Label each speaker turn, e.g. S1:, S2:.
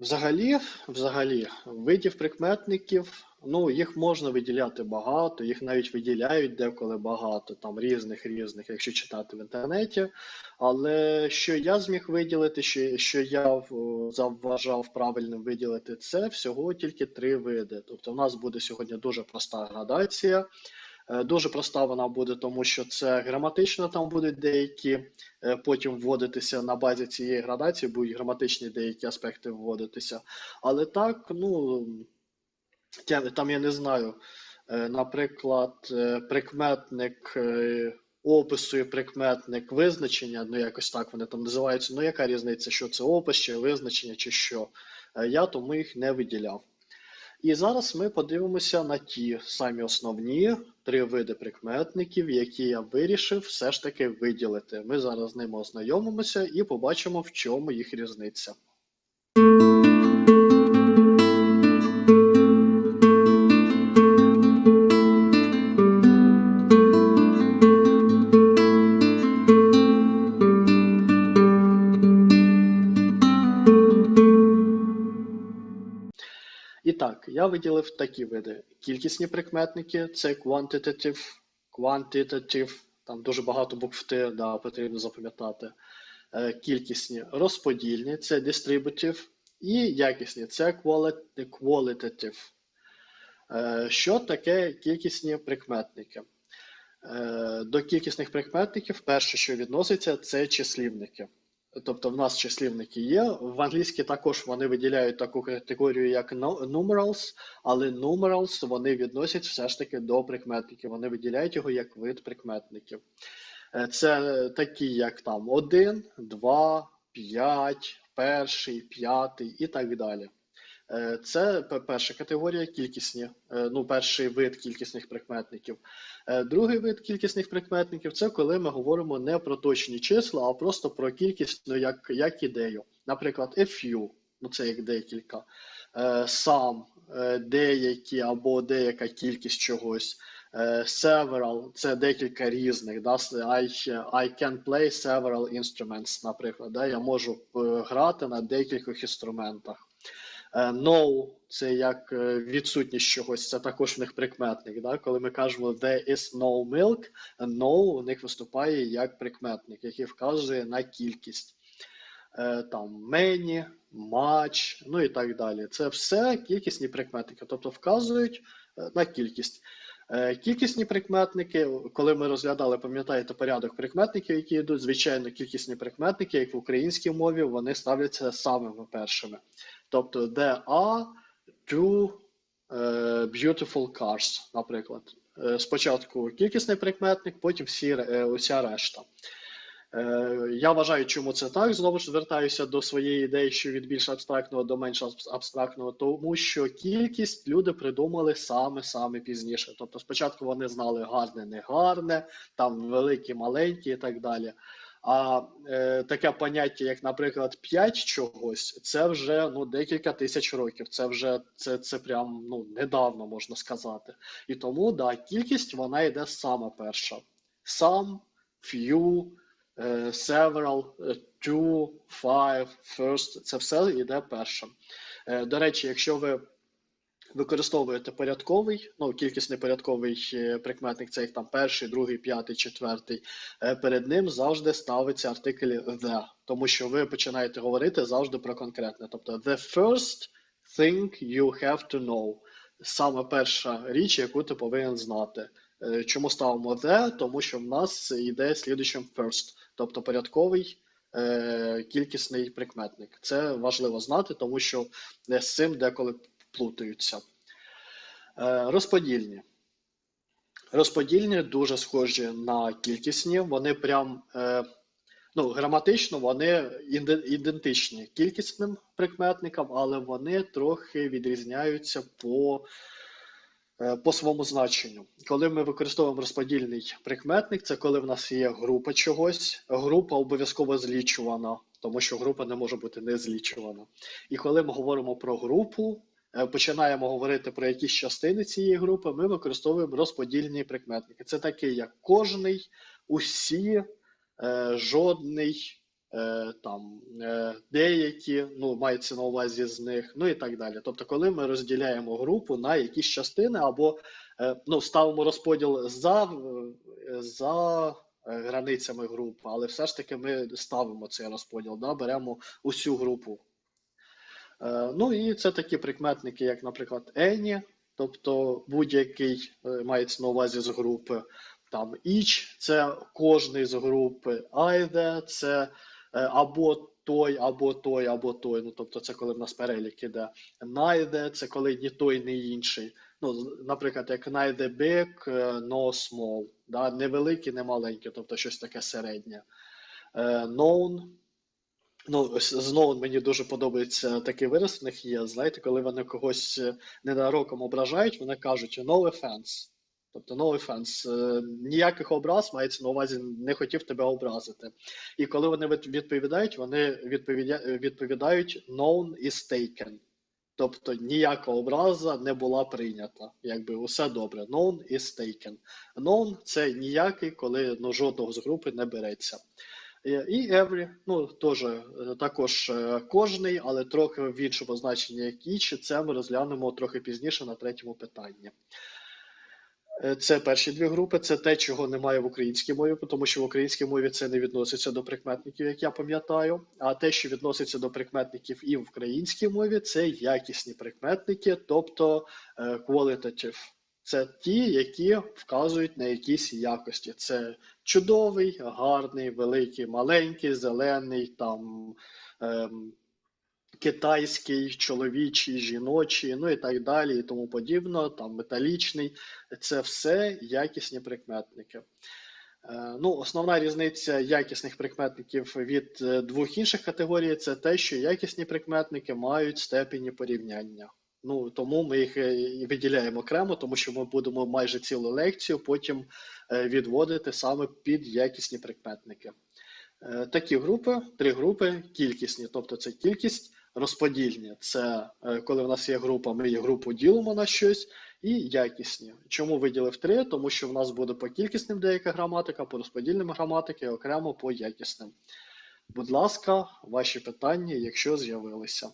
S1: Взагалі, взагалі, видів прикметників, ну, їх можна виділяти багато, їх навіть виділяють деколи багато, там різних різних, якщо читати в інтернеті. Але що я зміг виділити, що, що я завважав правильним виділити, це всього тільки три види. Тобто, в нас буде сьогодні дуже проста градація. Е, Дуже проста вона буде, тому що це граматично там будуть деякі е, потім вводитися на базі цієї градації, будуть граматичні деякі аспекти вводитися. Але так, ну там я не знаю, е, наприклад, прикметник опису і прикметник визначення, ну якось так вони там називаються. Ну яка різниця, що це опис, чи визначення, чи що? Я тому їх не виділяв. І зараз ми подивимося на ті самі основні три види прикметників, які я вирішив все ж таки виділити. Ми зараз з ними ознайомимося і побачимо, в чому їх різниця. Так, я виділив такі види. Кількісні прикметники це quantitative, quantitative, там дуже багато букв Т, да, потрібно запам'ятати. Е, Кількісні розподільні це distributive, і якісні це quali- qualitative. Е, Що таке кількісні прикметники? Е, До кількісних прикметників перше, що відноситься, це числівники. Тобто в нас числівники є. В англійській також вони виділяють таку категорію, як nu- numerals, але numerals вони відносять все ж таки до прикметників. Вони виділяють його як вид прикметників. Е, Це такі, як там 1, 2, 5, перший, п'ятий і так далі. Е, Це перша категорія кількісні, е, ну, перший вид кількісних прикметників. Е, Другий вид кількісних прикметників це коли ми говоримо не про точні числа, а просто про кількість ну, як, як ідею. Наприклад, a few, ну це як декілька, е, деякі або деяка кількість чогось. Several це декілька різних. Да? I, I can play several instruments, наприклад. Да? Я можу грати на декількох інструментах. Е, No – це як е, відсутність чогось, це також в них прикметник. Да? Коли ми кажемо there is no milk, no у них виступає як прикметник, який вказує на кількість. Е, Там many, much, ну і так далі. Це все кількісні прикметники, тобто вказують е, на кількість. Е, Кількісні прикметники, коли ми розглядали, пам'ятаєте, порядок прикметників, які йдуть, звичайно, кількісні прикметники, як в українській мові, вони ставляться самими першими. Тобто there are two е, beautiful cars, наприклад. Е, Спочатку кількісний прикметник, потім всі, уся решта. Е, Я вважаю, чому це так. Знову ж звертаюся до своєї ідеї, що від більш абстрактного до менш абстрактного, тому що кількість люди придумали саме саме пізніше. Тобто, спочатку вони знали гарне, не гарне, там великі, маленькі і так далі. А е, таке поняття, як, наприклад, 5 чогось, це вже ну, декілька тисяч років. Це вже це, це прям ну, недавно можна сказати. І тому да, кількість вона йде саме перша. Few, е, several, е, two, five, first, це все йде першим. Е, До речі, якщо ви використовуєте порядковий, ну, кількісний порядковий е, прикметник, це як там перший, другий, п'ятий, четвертий, е, перед ним завжди ставиться артикль the, тому що ви починаєте говорити завжди про конкретне. Тобто the first thing you have to know. Саме перша річ, яку ти повинен знати. Е, Чому ставимо the? Тому що в нас йде слідуючим first, тобто порядковий е, кількісний прикметник. Це важливо знати, тому що з цим деколи плутаються. Е, Розподільні. Розподільні дуже схожі на кількісні. Вони прям е, ну, граматично вони ідентичні кількісним прикметникам, але вони трохи відрізняються по, по своєму значенню. Коли ми використовуємо розподільний прикметник, це коли в нас є група чогось. Група обов'язково злічувана, тому що група не може бути не злічувана. І коли ми говоримо про групу, е, починаємо говорити про якісь частини цієї групи, ми використовуємо розподільні прикметники. Це такі, як кожний, усі, е, жодний, е, там е, деякі, ну мається на увазі з них, ну і так далі. Тобто, коли ми розділяємо групу на якісь частини або е, ну, ставимо розподіл за, за границями групи, але все ж таки ми ставимо цей розподіл, да, беремо усю групу. Ну і це такі прикметники, як, наприклад, any, тобто будь-який мається на увазі з групи. Там each – це кожний з групи, either – це або той, або той, або той. Ну, тобто це коли в нас перелік іде. Neither – це коли ні той, ні інший. Ну, наприклад, як neither big, е, no small. Да? Не великі, не маленькі, тобто щось таке середнє. Е, Known Ну, знову мені дуже подобається такий вираз в них є. Знаєте, коли вони когось е, ненароком ображають, вони кажуть no offense. Тобто no offense. Е, Ніяких образ мається на увазі, не хотів тебе образити. І коли вони відповідають, вони відповідають known is taken. Тобто ніяка образа не була прийнята. Якби усе добре. Known is taken. Known – це ніякий, коли ну, жодного з групи не береться. Е, І every, ну теж е, також кожний, але трохи в іншому значенні, як each. Це ми розглянемо трохи пізніше на третьому питанні. Е, Це перші дві групи, це те, чого немає в українській мові, тому що в українській мові це не відноситься до прикметників, як я пам'ятаю. А те, що відноситься до прикметників і в українській мові, це якісні прикметники, тобто е, qualitative. Це ті, які вказують на якісь якості. Це чудовий, гарний, великий, маленький, зелений, там ем, китайський, чоловічий, жіночий, ну і так далі, і тому подібне, там металічний. Це все якісні прикметники. Е, Ну, основна різниця якісних прикметників від е, двох інших категорій це те, що якісні прикметники мають степені порівняння. Ну, тому ми їх е, виділяємо окремо, тому що ми будемо майже цілу лекцію потім відводити саме під якісні прикметники. Такі групи, три групи кількісні, тобто це кількість розподільні. Це е, коли в нас є група, ми її групу ділимо на щось, і якісні. Чому виділив три? Тому що в нас буде по кількісним деяка граматика, по розподільним граматики, окремо по якісним. Будь ласка, ваші питання, якщо з'явилися.